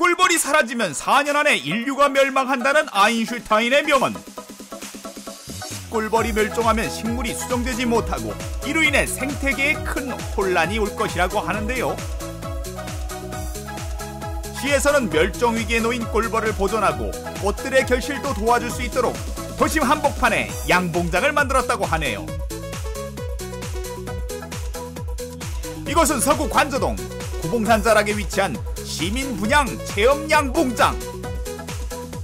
꿀벌이 사라지면 4년 안에 인류가 멸망한다는 아인슈타인의 명언. 꿀벌이 멸종하면 식물이 수정되지 못하고 이로 인해 생태계에 큰 혼란이 올 것이라고 하는데요. 시에서는 멸종 위기에 놓인 꿀벌을 보존하고 꽃들의 결실도 도와줄 수 있도록 도심 한복판에 양봉장을 만들었다고 하네요. 이곳은 서구 관저동 구봉산 자락에 위치한 시민 분양 체험 양봉장.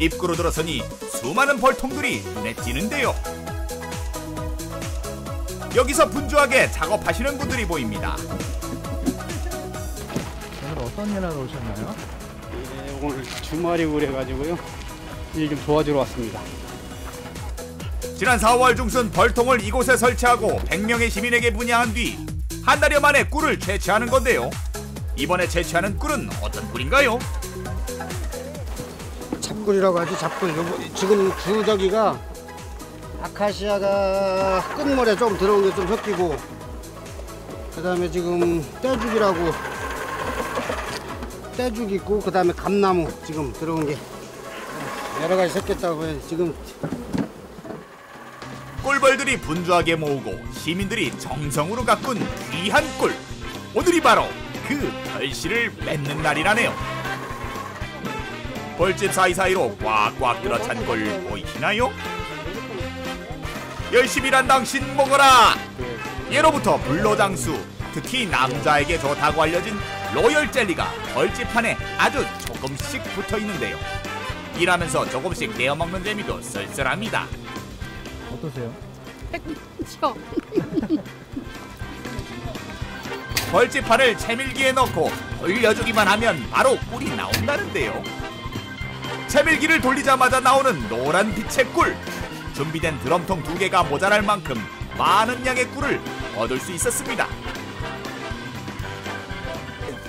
입구로 들어서니 수많은 벌통들이 눈에 띄는데요. 여기서 분주하게 작업하시는 분들이 보입니다. 오늘 어떤 일 하러 오셨나요? 네, 오늘 주말이고 그래가지고요. 일 좀 도와주러 왔습니다. 지난 4월 중순 벌통을 이곳에 설치하고 100명의 시민에게 분양한 뒤 한 달여 만에 꿀을 채취하는 건데요. 이번에 채취하는 꿀은 어떤 꿀인가요? 잡꿀이라고 하지 잡꿀 지금 주저기가 아카시아가 끝물에 좀 들어온 게 좀 섞이고 그 다음에 지금 떼죽이라고 떼죽 있고 그 다음에 감나무 지금 들어온 게 여러 가지 섞였다고 해요 지금 꿀벌들이 분주하게 모으고 시민들이 정성으로 가꾼 귀한 꿀. 오늘이 바로 그 결실을 맺는 날이라네요. 벌집 사이사이로 꽉꽉 들어찬 꿀 보이시나요? 열심히 일한 당신 먹어라! 예로부터 불로장수, 특히 남자에게 좋다고 알려진 로열 젤리가 벌집 안에 아주 조금씩 붙어 있는데요. 일하면서 조금씩 떼어 먹는 재미도 쓸쓸합니다. 어떠세요? 쳐. 벌집판을 채밀기에 넣고 돌려주기만 하면 바로 꿀이 나온다는데요. 채밀기를 돌리자마자 나오는 노란 빛의 꿀. 준비된 드럼통 두 개가 모자랄 만큼 많은 양의 꿀을 얻을 수 있었습니다.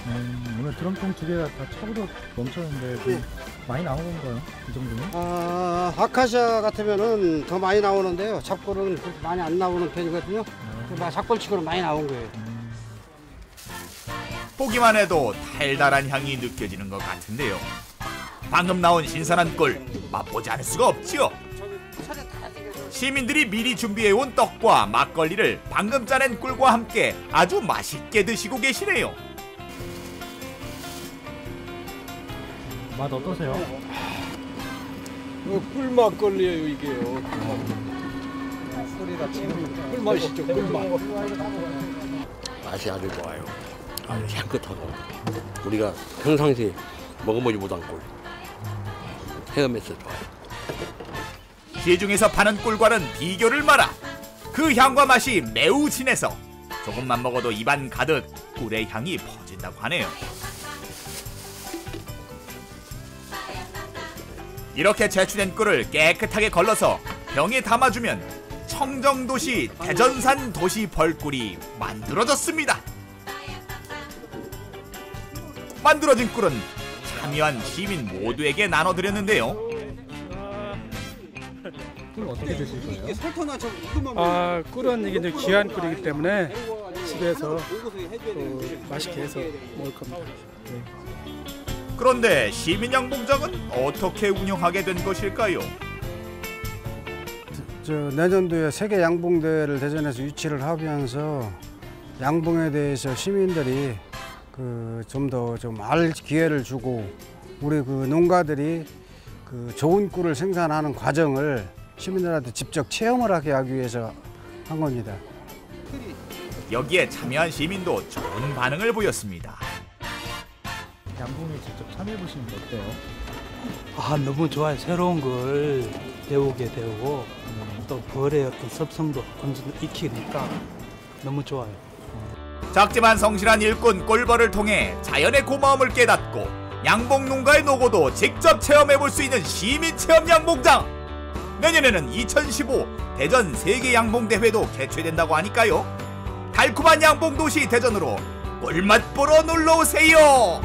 음, 오늘 드럼통 두 개가 다 차고도 넘쳤는데 좀 많이 나온 건가요? 이 정도면? 아, 아카시아 같으면은 더 많이 나오는데요 잡꿀은 그렇게 많이 안 나오는 편이거든요 그 잡꿀치고는 많이 나온 거예요 보기만 해도 달달한 향이 느껴지는 것 같은데요. 방금 나온 신선한 꿀 맛보지 않을 수가 없지요. 시민들이 미리 준비해온 떡과 막걸리를 방금 짜낸 꿀과 함께 아주 맛있게 드시고 계시네요. 맛 어떠세요? 이거 꿀 막걸리예요 이게요. 꿀 맛이죠 꿀맛. 맛이 아주 좋아요. 아주 향긋하고 우리가 평상시에 먹어보지 못한 꿀. 헤어메스 좋아요. 시중에서 파는 꿀과는 비교를 마라. 그 향과 맛이 매우 진해서 조금만 먹어도 입안 가득 꿀의 향이 퍼진다고 하네요. 이렇게 채취된 꿀을 깨끗하게 걸러서 병에 담아주면 청정도시 대전산 도시 벌꿀이 만들어졌습니다. 만들어진 꿀은 참여한 시민 모두에게 나눠드렸는데요. 꿀 어떻게 드실 거예요? 아 꿀은 이게 이제 귀한 꿀이기 때문에 집에서 또 맛있게 해서 먹을 겁니다. 그런데 시민 양봉장은 어떻게 운영하게 된 것일까요? 저 내년도에 세계 양봉대회를 대전에서 유치를 하면서 양봉에 대해서 시민들이 그 좀 더 좀 알 기회를 주고 우리 그 농가들이 그 좋은 꿀을 생산하는 과정을 시민들한테 직접 체험을 하게 하기 위해서 한 겁니다. 여기에 참여한 시민도 좋은 반응을 보였습니다. 양봉에 직접 참여해 보시는 게 어때요? 아 너무 좋아요. 새로운 걸 배우게 되고 또 벌의 어떤 습성도 어느 정도 익히니까 너무 좋아요. 작지만 성실한 일꾼 꿀벌을 통해 자연의 고마움을 깨닫고 양봉 농가의 노고도 직접 체험해 볼 수 있는 시민 체험 양봉장. 내년에는 2015 대전 세계 양봉 대회도 개최된다고 하니까요. 달콤한 양봉 도시 대전으로 꿀맛 보러 놀러 오세요.